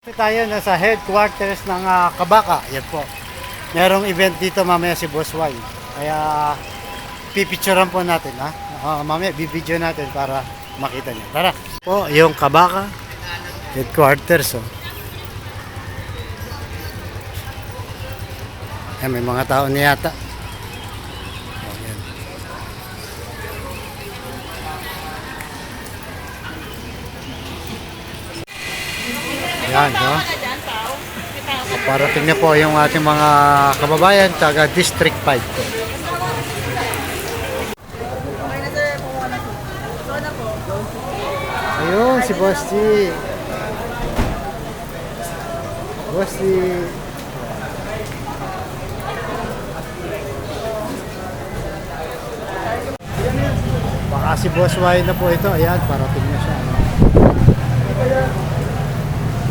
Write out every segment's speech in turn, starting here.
Tayo nasa headquarters ng ah, Kabaka. Yan po. Merong event dito mamaya si Boss Y. Kaya pipicturean po natin ha. Ah, mamaya bibidyo natin para makita niyo. Tara. Po, yung Kabaka headquarters oh. Ayan, may mga tao na yata. Oh, yan. Yan, no? Parating na po yung ating mga kababayan taga District 5 po. Ayun, si Bosti. Bosti. Baka si Boss Y na po ito. Ayan, parating na siya.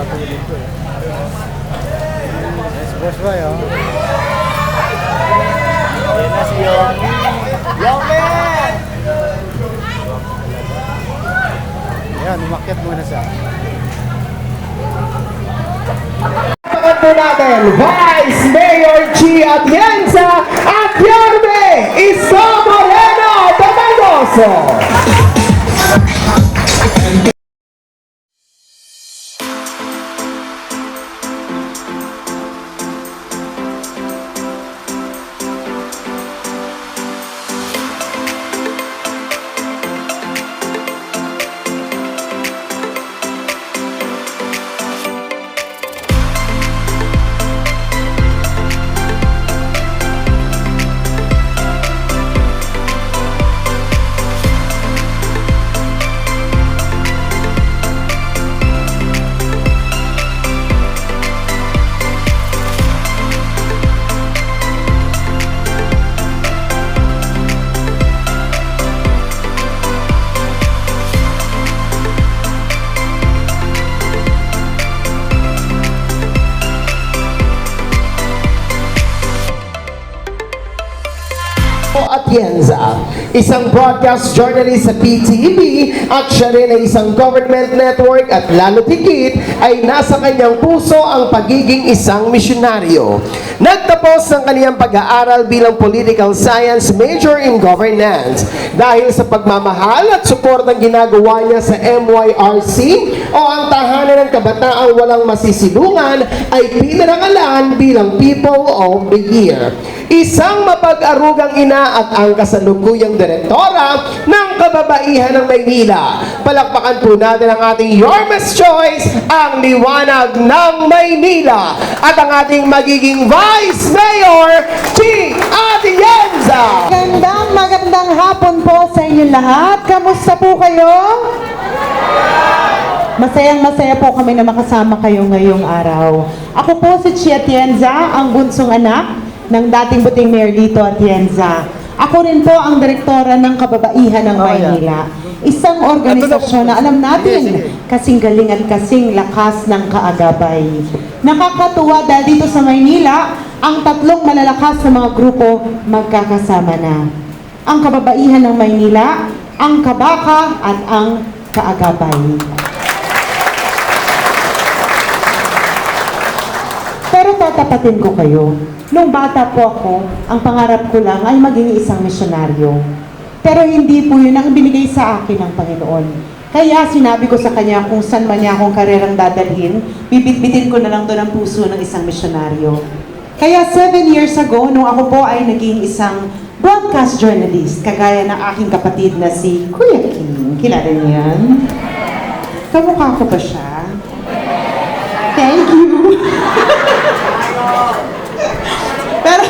Ayan, nakatulog ko eh. Ayan, si Boss Y, oh. Yan na si Yomi. Yomi! Ayan, umakyat muna siya. Pakan po natin, Vice Mayor G. Atienza at Yorme Isko Moreno Domingoso. Isang broadcast journalist sa PTV at siya rin ay isang government network at lalo higit ay nasa kanyang puso ang pagiging isang misyonaryo. Nagtapos ng kaniyang pag-aaral bilang political science major in governance dahil sa pagmamahal at suportang ginagawa niya sa MYRC o ang tahanan ng kabataang walang masisilungan ay pinarangalan bilang People of the Year. Isang mapag-arugang ina at ang kasalukuyang direktora ng kababaihan ng Maynila. Palakpakan po natin ang ating Yormes Choice, ang liwanag ng Maynila at ang ating magiging Vice Mayor, T. Atienza. Magandang magandang hapon po sa inyo lahat. Kamusta po kayo? Masayang masaya po kami na makasama kayo ngayong araw. Ako po si Chia Tienza, ang bunsong anak ng dating buting Mayor Lito Atienza. Ako rin po ang direktora ng Kababaihan ng Maynila. Isang organisasyon na alam natin kasing galing at kasing lakas ng kaagabay. Nakakatuwa dahil dito sa Maynila, ang tatlong malalakas na mga grupo magkakasama na. Ang Kababaihan ng Maynila, ang Kabaka at ang Kaagabay. Pero tatapatin ko kayo. Nung bata po ako, ang pangarap ko lang ay maging isang misyonaryo. Pero hindi po yun ang binigay sa akin ng Panginoon. Kaya sinabi ko sa kanya kung saan man niya akong karerang dadalhin, bibitbitin ko na lang doon ang puso ng isang misyonaryo. Kaya seven years ago, nung ako po ay naging isang broadcast journalist, kagaya ng aking kapatid na si Kuya King. Kilala niyo yan? Kamukha ko ba siya? Thank you. Pero,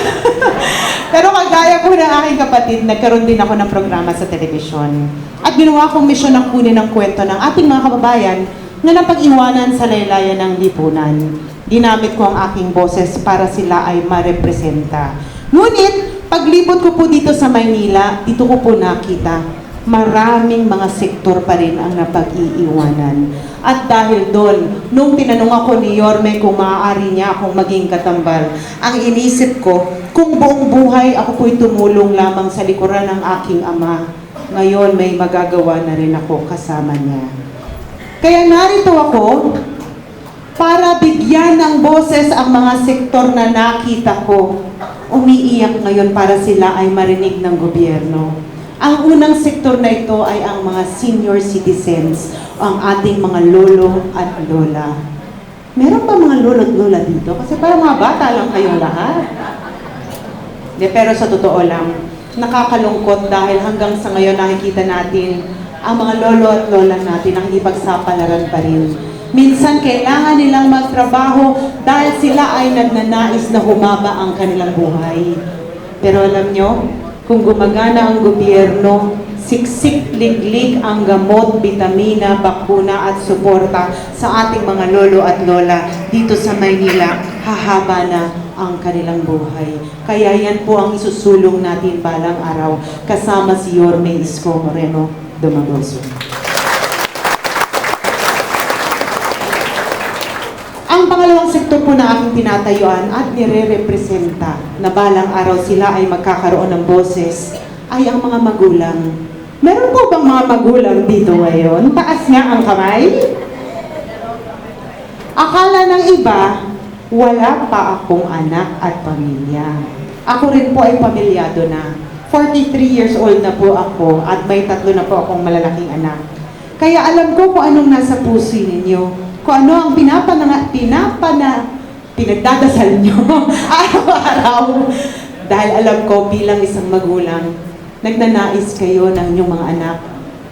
pero kagaya po ng aking kapatid, nagkaroon din ako ng programa sa telebisyon. At ginawa kong misyon ng kunin ng kwento ng ating mga kababayan na napag-iwanan sa laylayan ng lipunan. Ginamit ko ang aking boses para sila ay marepresenta. Ngunit, paglibot ko po dito sa Maynila, dito ko po nakita, maraming mga sektor pa rin ang napag-iiwanan. At dahil doon, nung tinanong ako ni Yorme kung maaari niya akong maging katambal, ang inisip ko, kung buong buhay ako po'y tumulong lamang sa likuran ng aking ama, ngayon may magagawa na rin ako kasama niya. Kaya narito ako para bigyan ng boses ang mga sektor na nakita ko. Umiiyak ngayon para sila ay marinig ng gobyerno. Ang unang sektor na ito ay ang mga senior citizens, ang ating mga lolo at lola. Meron ba mga lolo at lola dito? Kasi parang mga bata lang kayo lahat. De, pero sa totoo lang, nakakalungkot dahil hanggang sa ngayon nakikita natin ang mga lolo at lola natin ang ipagsapalaran pa rin. Minsan kailangan nilang magtrabaho dahil sila ay nagnanais na humaba ang kanilang buhay. Pero alam nyo, kung gumagana ang gobyerno, siksik liglig ang gamot, bitamina, bakuna at suporta sa ating mga lolo at lola dito sa Maynila, hahaba na ang kanilang buhay. Kaya yan po ang isusulong natin balang araw kasama si Yorme Isko Moreno Dumagoso. Ang pangalawang sektor po na aking tinatayuan at nire-representa na balang araw sila ay magkakaroon ng boses ay ang mga magulang. Meron po bang mga magulang dito ngayon? Taas nga ang kamay. Akala ng iba, wala pa akong anak at pamilya. Ako rin po ay pamilyado na. 43 years old na po ako at may tatlo na po akong malalaking anak. Kaya alam ko kung anong nasa puso ninyo. Kung ano ang pinapana, pinapana, pinagdadasal nyo araw-araw. Dahil alam ko bilang isang magulang, nagnanais kayo ng inyong mga anak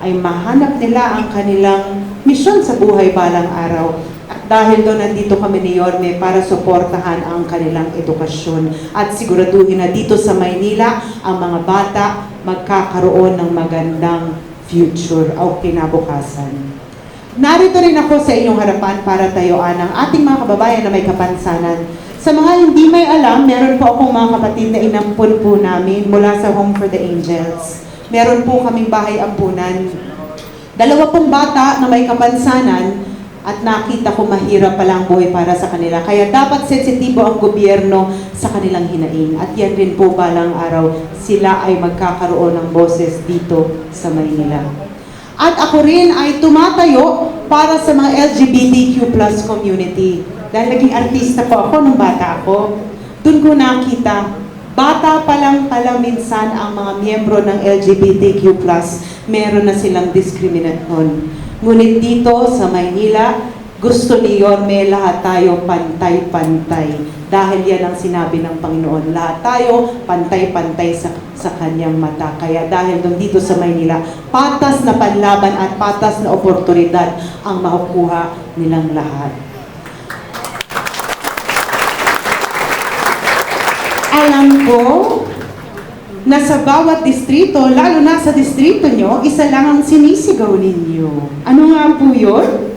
ay mahanap nila ang kanilang misyon sa buhay balang araw. At dahil doon nandito kami ni Yorme para suportahan ang kanilang edukasyon at siguraduhin na dito sa Maynila ang mga bata magkakaroon ng magandang future o kinabukasan. Narito rin ako sa inyong harapan para tayuan ang ating mga kababayan na may kapansanan. Sa mga hindi may alam, meron po akong mga kapatid na inampun po namin mula sa Home for the Angels. Meron po kaming bahay ampunan. Dalawa pong bata na may kapansanan at nakita ko mahirap pala ang buhay para sa kanila. Kaya dapat sensitibo ang gobyerno sa kanilang hinaing. At yan rin po balang araw, sila ay magkakaroon ng boses dito sa Maynila. At ako rin ay tumatayo para sa mga LGBTQ plus community. Dahil naging artista po ako nung bata ako. Doon ko nakita, bata pa lang pala minsan ang mga miyembro ng LGBTQ plus, meron na silang discrimination. Ngunit dito sa Maynila, gusto ni Yorme lahat tayo pantay-pantay. Dahil yan ang sinabi ng Panginoon. Lahat tayo pantay-pantay sa, sa kanyang mata. Kaya dahil doon dito sa Maynila, patas na panlaban at patas na oportunidad ang makukuha nilang lahat. Alam ko na sa bawat distrito, lalo na sa distrito nyo, isa lang ang sinisigaw ninyo. Ano nga po yun?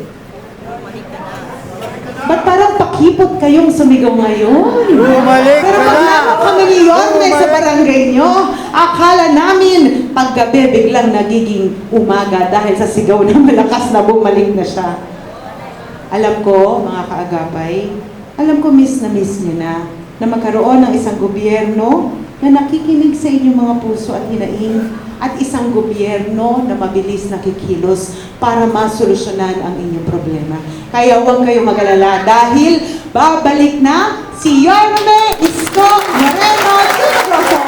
Pakipot kayong sumigaw ngayon? Bumalik Pero ka pag na! naman kami ni Yorme sa barangay nyo, akala namin paggabi biglang nagiging umaga dahil sa sigaw na malakas na bumalik na siya. Alam ko, mga kaagapay, alam ko miss na miss nyo na na magkaroon ng isang gobyerno na nakikinig sa inyong mga puso at hinaing at isang gobyerno na mabilis nakikilos para masolusyonan ang inyong problema. Kaya huwag kayong magalala dahil babalik na si Yorme Isko Moreno Tinogroso.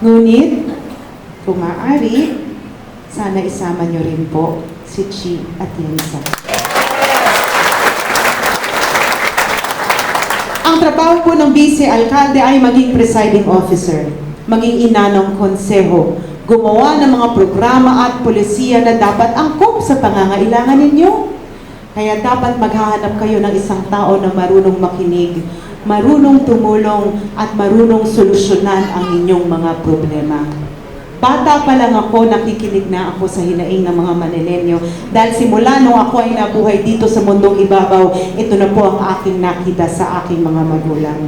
Ngunit, kung maaari, sana isama nyo rin po si Chi at Yensa. Ang trabaho po ng vice-alkalde ay maging presiding officer, maging ina ng konseho, gumawa ng mga programa at polisiya na dapat angkop sa pangangailangan ninyo. Kaya dapat maghahanap kayo ng isang tao na marunong makinig, marunong tumulong at marunong solusyonan ang inyong mga problema. Bata pa lang ako, nakikinig na ako sa hinaing ng mga Manilenyo. Dahil simula nung ako ay nabuhay dito sa mundong ibabaw, ito na po ang aking nakita sa aking mga magulang.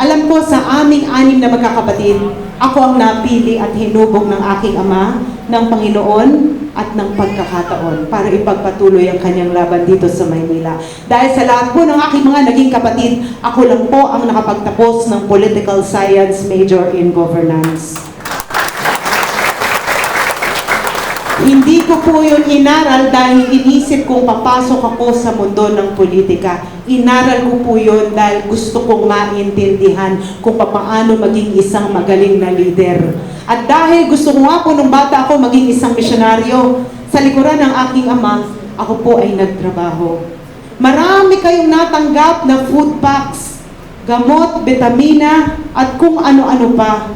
Alam ko sa aming anim na magkakapatid, ako ang napili at hinubog ng aking ama, ng Panginoon at ng pagkakataon para ipagpatuloy ang kanyang laban dito sa Maynila. Dahil sa lahat po ng aking mga naging kapatid, ako lang po ang nakapagtapos ng Political Science major in Governance. Hindi ko po yun inaral dahil inisip kong papasok ako sa mundo ng politika. Inaral ko po yun dahil gusto kong maintindihan kung paano maging isang magaling na leader. At dahil gusto ko nga po nung bata ako maging isang misyonaryo, sa likuran ng aking ama, ako po ay nagtrabaho. Marami kayong natanggap na food packs, gamot, vitamina, at kung ano-ano pa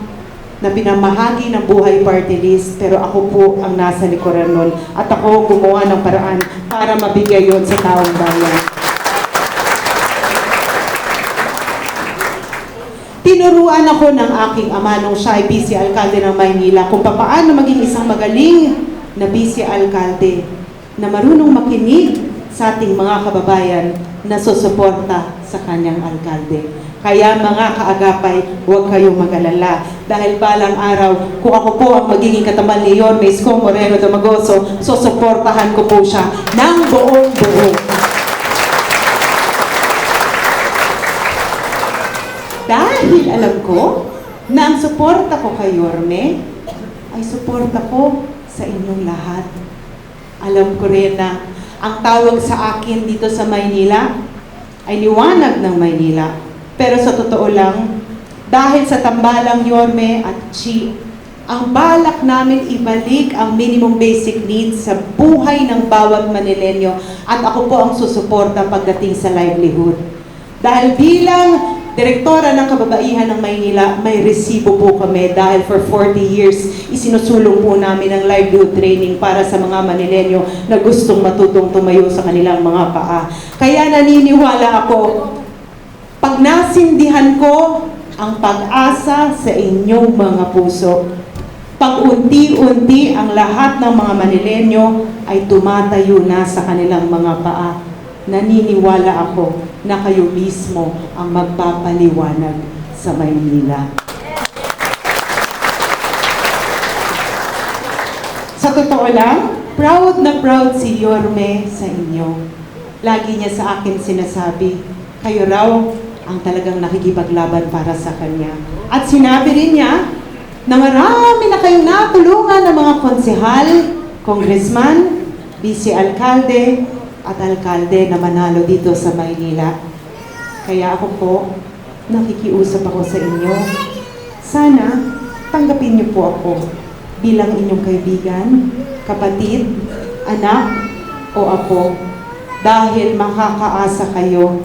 na pinamahagi ng buhay party list pero ako po ang nasa likuran nun at ako gumawa ng paraan para mabigay yon sa taong bayan. Tinuruan ako ng aking ama nung siya ay vice alkalde ng Maynila kung paano maging isang magaling na vice alkalde na marunong makinig sa ating mga kababayan na susuporta sa kanyang alkalde. Kaya mga kaagapay, huwag kayong mag-alala. Dahil balang araw, kung ako po ang magiging katamal ni Yorme Isko Moreno Domagoso, susuportahan ko po siya ng buong buo. Dahil alam ko na ang suporta ko kay Yorme ay suporta ko sa inyong lahat. Alam ko rin na ang tawag sa akin dito sa Maynila ay liwanag ng Maynila. Pero sa totoo lang, dahil sa tambalang Yorme at Chi, ang balak namin ibalik ang minimum basic needs sa buhay ng bawat Manilenyo at ako po ang susuporta pagdating sa livelihood. Dahil bilang Direktora ng Kababaihan ng Maynila, may resibo po kami dahil for 40 years isinusulong po namin ang livelihood training para sa mga Manilenyo na gustong matutong tumayo sa kanilang mga paa. Kaya naniniwala ako, pag nasindihan ko ang pag-asa sa inyong mga puso, pag unti-unti ang lahat ng mga Manilenyo ay tumatayo na sa kanilang mga paa, naniniwala ako na kayo mismo ang magpapaliwanag sa Maynila. Sa totoo lang, proud na proud si Yorme sa inyo. Lagi niya sa akin sinasabi, kayo raw ang talagang nakikipaglaban para sa kanya. At sinabi rin niya na marami na kayong natulungan ng mga konsehal, congressman, vice alkalde, at alkalde na manalo dito sa Maynila. Kaya ako po, nakikiusap ako sa inyo. Sana, tanggapin niyo po ako bilang inyong kaibigan, kapatid, anak, o apo. Dahil makakaasa kayo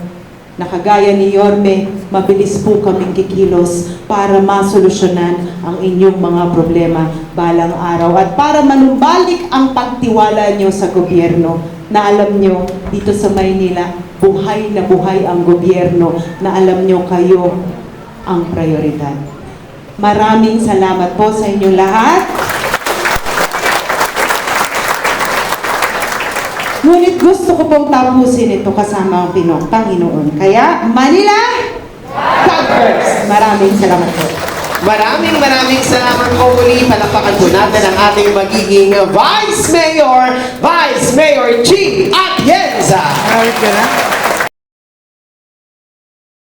na kagaya ni Yorme, mabilis po kaming kikilos para masolusyonan ang inyong mga problema balang araw at para manumbalik ang pagtiwala nyo sa gobyerno na alam nyo dito sa Maynila, buhay na buhay ang gobyerno na alam nyo kayo ang prioridad. Maraming salamat po sa inyong lahat. Ngunit gusto ko pong tapusin ito kasama ang Pinong Panginoon. Kaya, Manila, first! Maraming salamat po. Maraming maraming salamat po muli. Palakpakan po natin ang ating magiging Vice Mayor, Vice Mayor G. Atienza. Ka na?